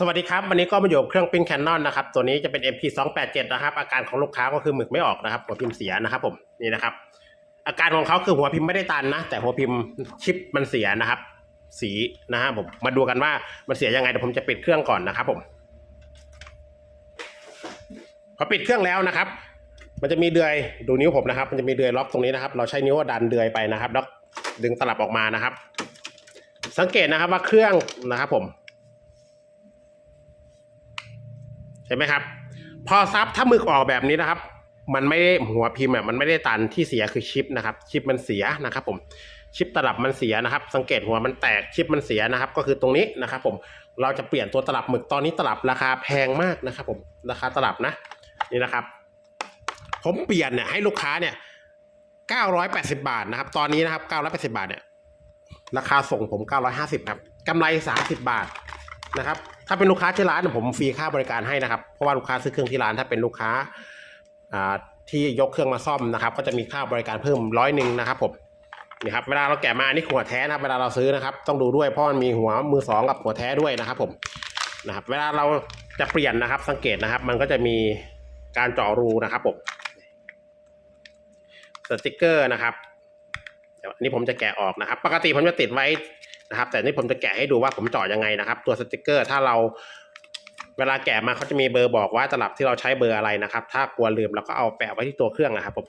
สวัสดีครับ วันนี้ก็มาอยู่กับเครื่องปิ้นแคนนอนนะครับ ตัวนี้จะเป็น MP 2 8 7 นะครับ อาการของลูกค้าก็คือหมึกไม่ออกนะครับ หัวพิมพ์เสียนะครับผมนี่นะครับ อาการของเขาคือหัวพิมพ์ไม่ได้ตันนะ แต่หัวพิมพ์ชิปมันเสียนะครับ สีนะฮะผมมาดูกันว่ามันเสียยังไงเดี๋ยวผมจะปิดเครื่องก่อนนะครับผมพอปิดเครื่องแล้วนะครับ มันจะมีเดือยดูนิ้วผมนะครับ มันจะมีเดือยล็อกตรงนี้นะครับ เราใช้นิ้วดันเดือยไปนะครับ แล้วดึงตลับออกมานะครับ สังเกตนะครับว่าเครื่องนะครับ ผม ใช่ไหมครับ พอซับถ้าหมึกออกแบบนี้นะครับ มันไม่ได้หัวพิมพ์อะมันไม่ได้ตันที่เสียคือชิปนะครับ ชิปมันเสียนะครับ ผมชิปตลับมันเสียนะครับ สังเกตหัวมันแตกชิปมันเสียนะครับ ก็คือตรงนี้นะครับ ผมเราจะเปลี่ยนตัวตลับหมึกตอนนี้ตลับราคาแพงมากนะครับ ผมราคาตลับนะ นี่นะครับ ผมเปลี่ยนเนี่ยให้ลูกค้าเนี่ย980บาทนะครับ ตอนนี้นะครับ980บาทเนี่ยราคาส่งผม950ครับกำไร30บาทนะครับ ถ้าเป็นลูกค้าที่ร้านผมฟรีค่าบริการให้นะครับ เพราะว่าลูกค้าซื้อเครื่องที่ร้านถ้าเป็นลูกค้าที่ยกเครื่องมาซ่อมนะครับ ก็จะมีค่าบริการเพิ่มร้อยหนึ่งนะครับผมนี่ครับเวลาเราแกะมาอันนี้หัวแท้นะครับ เวลาเราซื้อนะครับ ต้องดูด้วยเพราะมันมีหัวมือสองกับหัวแท้ด้วยนะครับ ผมนะครับ เวลาเราจะเปลี่ยนนะครับ สังเกตนะครับ มันก็จะมีการเจาะรูนะครับผมสติกเกอร์นะครับอันนี้ผมจะแกะออกนะครับ ปกติผมจะติดไว้ นะครับ แต่นี่ผมจะแกะให้ดูว่าผมเจาะยังไงนะครับ ตัวสติกเกอร์ถ้าเราเวลาแกะมาเขาจะมีเบอร์บอกว่าตลับที่เราใช้เบอร์อะไรนะครับ ถ้ากลัวลืมเราก็เอาแปะไว้ที่ตัวเครื่องนะครับผม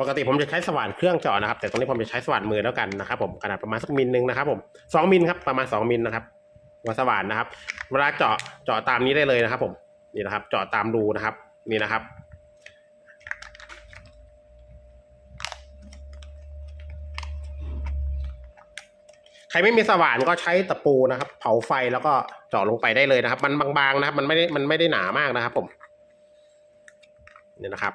ปกติผมจะใช้สว่านเครื่องเจาะนะครับ แต่ตรงนี้ผมจะใช้สว่านมือแล้วกันนะครับ ผมขนาดประมาณสักมิลหนึ่งนะครับผมสองมิลครับประมาณสองมิลนะครับหัวสว่านนะครับ เวลาเจาะเจาะตามนี้ได้เลยนะครับ ผมนี่นะครับ เจาะตามรูนะครับ นี่นะครับ รไม่มีสว่านก็ใช้ตะปูนะครับ เผาไฟแล้วก็เจาะลงไปได้เลยนะครับ มันบางๆนะครับ มันไม่ได้มันไม่ได้หนามากนะครับ ผมเนี่ยนะครับ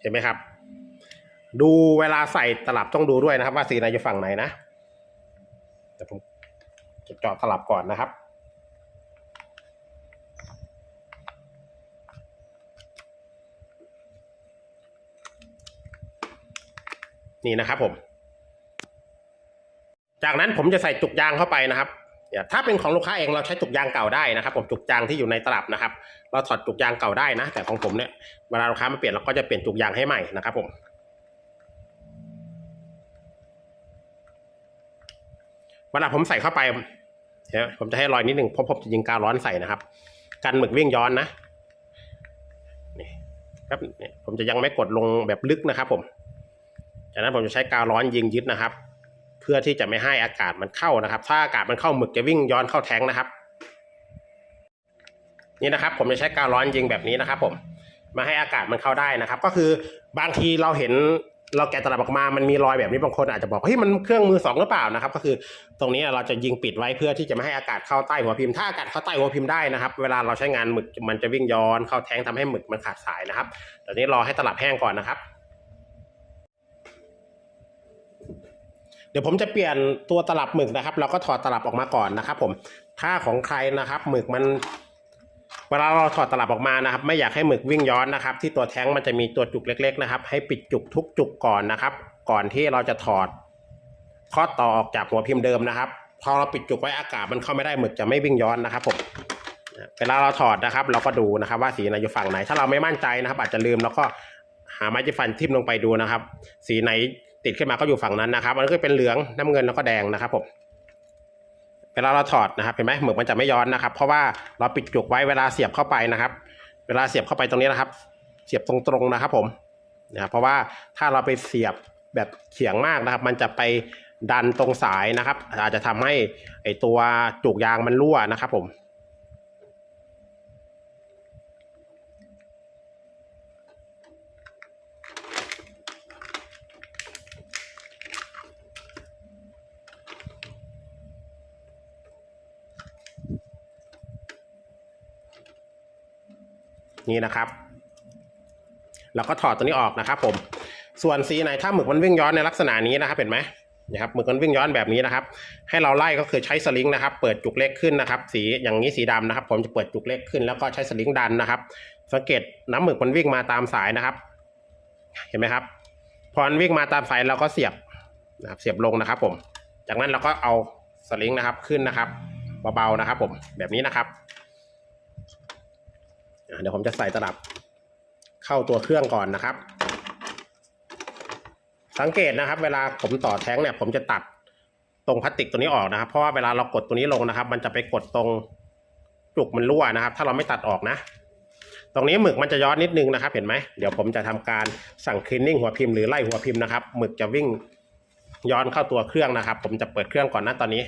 เห็นไหมครับ ดูเวลาใส่ตลับต้องดูด้วยนะครับ ว่าสีไหนอยู่ฝั่งไหนนะเดี๋ยวผมจะเจาะตลับก่อนนะครับ นี่นะครับผม จากนั้นผมจะใส่จุกยางเข้าไปนะครับถ้าเป็นของลูกค้าเองเราใช้จุกยางเก่าได้นะครับ ผมจุกยางที่อยู่ในตลับนะครับ เราถอดจุกยางเก่าได้นะ แต่ของผมเนี่ยเวลาลูกค้ามาเปลี่ยนเราก็จะเปลี่ยนจุกยางให้ใหม่นะครับ ผม เวลาผมใส่เข้าไปเดี๋ยผมจะให้รอยนิดหนึ่งเพราะผมจะยิงกาวร้อนใส่นะครับ กันหมึกวิ่งย้อนนะนี่ครับผมจะยังไม่กดลงแบบลึกนะครับ ผม จากนั้นผมจะใช้กาวร้อนยิงยึดนะครับ เพื่อที่จะไม่ให้อากาศมันเข้านะครับ ถ้าอากาศมันเข้าหมึกจะวิ่งย้อนเข้าแท้งนะครับ นี่นะครับ ผมจะใช้กาวร้อนยิงแบบนี้นะครับ ผมมาให้อากาศมันเข้าได้นะครับ ก็คือบางทีเราเห็นเราแกะตลับออกมา มันมีรอยแบบนี้บางคนอาจจะบอกเฮ้ยมันเครื่องมือสองหรือเปล่านะครับ ก็คือตรงนี้เราจะยิงปิดไว้เพื่อที่จะไม่ให้อากาศเข้าใต้หัวพิมพ์ ถ้าอากาศเข้าใต้หัวพิมพ์ได้นะครับ เวลาเราใช้งานหมึกมันจะวิ่งย้อนเข้าแทงทำให้หมึกมันขาดสายนะครับตอนนี้รอให้ตลับแห้งก่อนนะครับ เดี๋ยวผมจะเปลี่ยนตัวตลับหมึกนะครับ เราก็ถอดตลับออกมาก่อนนะครับ ผมถ้าของใครนะครับหมึกมัน เวลาเราถอดตลับออกมานะครับ ไม่อยากให้หมึกวิ่งย้อนนะครับ ที่ตัวแท้งมันจะมีตัวจุกเล็ก ๆ นะครับ ให้ปิดจุกทุกจุกก่อนนะครับ ก่อนที่เราจะถอดข้อต่อออกจากหัวพิมพ์เดิมนะครับ พอเราปิดจุกไว้อากาศมันเข้าไม่ได้หมึกจะไม่วิ่งย้อนนะครับผมเวลาเราถอดนะครับ เราก็ดูนะครับ ว่าสีไหนอยู่ฝั่งไหน ถ้าเราไม่มั่นใจนะครับ อาจจะลืมแล้วก็หาไม้จิ้มฟันทิ่มลงไปดูนะครับ สีไหน ติดขึ้นมาก็อยู่ฝั่งนั้นนะครับ มันก็เป็นเหลืองน้ำเงินแล้วก็แดงนะครับผมเวลาเราถอดนะครับเห็นไหมหมึกมันจะไม่ย้อนนะครับ เพราะว่าเราปิดจุกไว้เวลาเสียบเข้าไปนะครับ เวลาเสียบเข้าไปตรงนี้นะครับ เสียบตรงๆนะครับ ผมนะเพราะว่าถ้าเราไปเสียบแบบเฉียงมากนะครับ มันจะไปดันตรงสายนะครับ อาจจะทำให้ไอตัวจุกยางมันรั่วนะครับ ผม นี่นะครับ เราก็ถอดตัวนี้ออกนะครับ ผม ส่วนสีไหนถ้าหมึกมันวิ่งย้อนในลักษณะนี้นะครับ เห็นไหมนะครับหมึกมันวิ่งย้อนแบบนี้นะครับ ให้เราไล่ก็คือใช้สลิงนะครับ เปิดจุกเล็กขึ้นนะครับ สีอย่างนี้สีดำนะครับ ผมจะเปิดจุกเล็กขึ้นแล้วก็ใช้สลิงดันนะครับ สังเกตน้ำหมึกมันวิ่งมาตามสายนะครับ เห็นไหมครับ พอมันวิ่งมาตามสายเราก็เสียบนะครับเสียบลงนะครับ ผม จากนั้นเราก็เอาสลิงนะครับขึ้นนะครับเบาๆนะครับ ผมแบบนี้นะครับ เดี๋ยวผมจะใส่ตลับเข้าตัวเครื่องก่อนนะครับ สังเกตนะครับ เวลาผมต่อแท้งเนี่ย ผมจะตัดตรงพลาสติกตัวนี้ออกนะครับ เพราะว่าเวลาเรากดตัวนี้ลงนะครับ มันจะไปกดตรงจุกมันรั่วนะครับ ถ้าเราไม่ตัดออกนะ ตรงนี้หมึกมันจะย้อนนิดนึงนะครับ เห็นไหมเดี๋ยวผมจะทำการสั่งคลีนนิ่งหัวพิมพ์หรือไล่หัวพิมพ์นะครับหมึกจะวิ่งย้อนเข้าตัวเครื่องนะครับ ผมจะเปิดเครื่องก่อนนะตอนนี้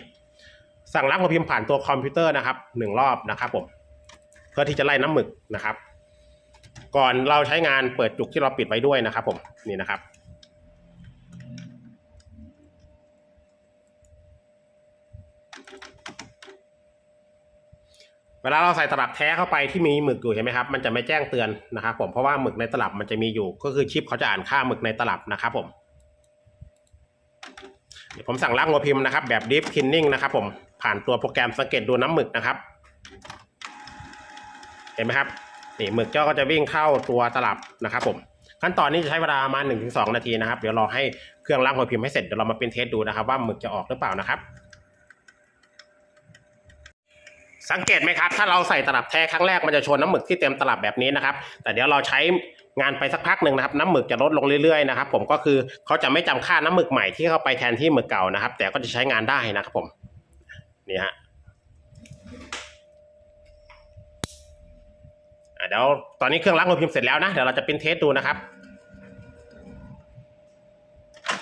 สั่งล้างหัวพิมพ์ผ่านตัวคอมพิวเตอร์นะครับหนึ่งรอบนะครับผม เพื่อที่จะไล่น้ำหมึกนะครับ ก่อนเราใช้งานเปิดจุกที่เราปิดไว้ด้วยนะครับ ผมนี่นะครับ เวลาเราใส่ตลับแท้เข้าไปที่มีหมึกอยู่เห็นไหมครับ มันจะไม่แจ้งเตือนนะครับ ผมเพราะว่าหมึกในตลับมันจะมีอยู่ ก็คือชิปเขาจะอ่านค่าหมึกในตลับนะครับผมเดี๋ยวผมสั่งล้างหัวพิมพ์นะครับแบบ Deep Cleaning นะครับผมผ่านตัวโปรแกรมสังเกตดูน้ำหมึกนะครับ เห็นไหมครับนี่หมึกเจ้าก็จะวิ่งเข้าตัวตลับนะครับผมขั้นตอนนี้จะใช้เวลาประมาณ1-2 นาทีนะครับ เดี๋ยวรอให้เครื่องล้างหัวพิมพ์ให้เสร็จเดี๋ยวเรามาเป็นเทสดูนะครับ ว่าหมึกจะออกหรือเปล่านะครับ สังเกตไหมครับ ถ้าเราใส่ตลับแท้ครั้งแรกมันจะชนน้ำหมึกที่เต็มตลับแบบนี้นะครับ แต่เดี๋ยวเราใช้งานไปสักพักหนึ่งนะครับน้ำหมึกจะลดลงเรื่อยๆนะครับผมก็คือเขาจะไม่จำค่าน้ำหมึกใหม่ที่เข้าไปแทนที่หมึกเก่านะครับ แต่ก็จะใช้งานได้นะครับผมนี่ฮะ เดี๋ยวตอนนี้เครื่องล้างหัวพิมพ์เสร็จแล้วนะ เดี๋ยวเราจะเป็นเทสดูนะครับ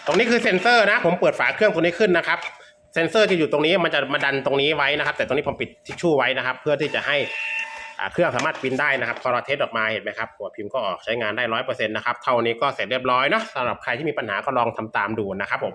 ตรงนี้คือเซ็นเซอร์นะ ผมเปิดฝาเครื่องตัวนี้ขึ้นนะครับ เซนเซอร์จะอยู่ตรงนี้มันจะมาดันตรงนี้ไว้นะครับ แต่ตรงนี้ผมปิดทิชชู่ไว้นะครับ เพื่อที่จะให้เครื่องสามารถปริ้นได้นะครับพอเราเทสออกมาเห็นไหมครับหัวพิมพ์ก็ออกใช้งานได้ร้อยเปอร์เซ็นต์นะครับเท่านี้ก็เสร็จเรียบร้อยเนาะสำหรับใครที่มีปัญหาก็ลองทำตามดูนะครับผม